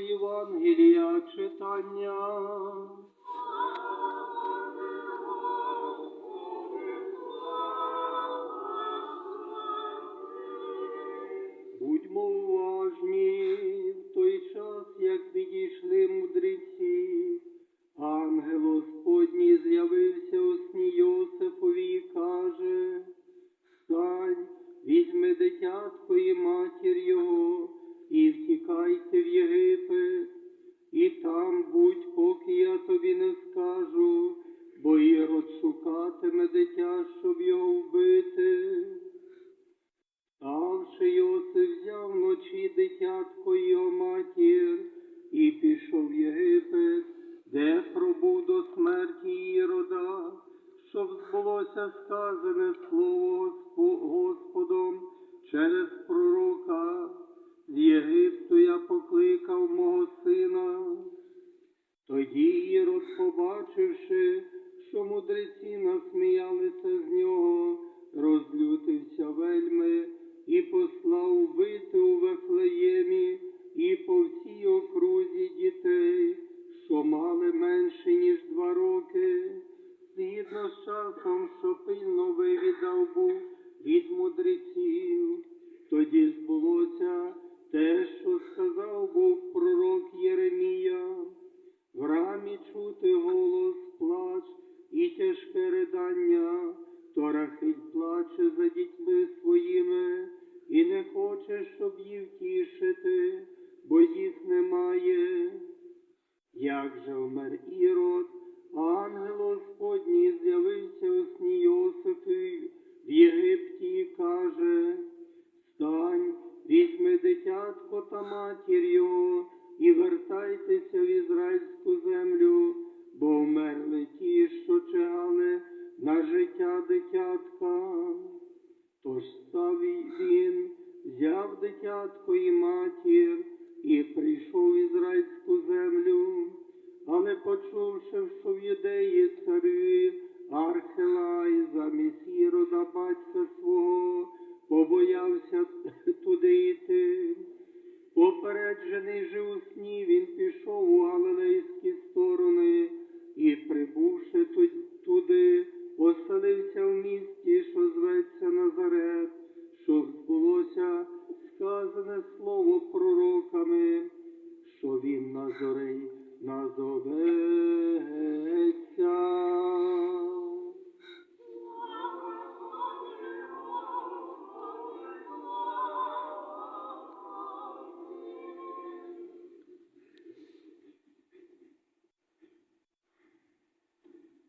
Євангелія читання. Будьмо уважні в той час, як підійшли мудреці. Ангел Господній з'явився у сні Йосифові і каже, Встань, візьми дитятко і матір його, шукатиме дитя, щоб його вбити. Ставши Йосиф взяв вночі дитятко його матір, і пішов в Єгипет, де пробув до смерті Ірода, щоб збулося сказане слово Господом через пророка. З Єгипту я покликав мого сина. Тоді Ірод, побачивши, що мудреці насміялися з нього, розлютився вельми і послав вбити у Вифлеємі і по всій окрузі дітей, що мали менше, ніж два роки, згідно з часом, що пильно вивідав був від мудреців. Ридання, то рахить плаче за дітьми своїми, і не хоче, щоб їх втішити, бо їх немає. Як же вмер Ірод, ангел Господній з'явився у сні Йосифі в Єгипті і каже, Встань, візьми дитятко та матір його, і вертайтеся життя дитятка. Тож став він, взяв дитятко і матір, і прийшов в ізраїльську землю, але почувши, що в юдеї царює Архелай замість Ірода батька свого, побоявся туди йти. Попереджений же що назове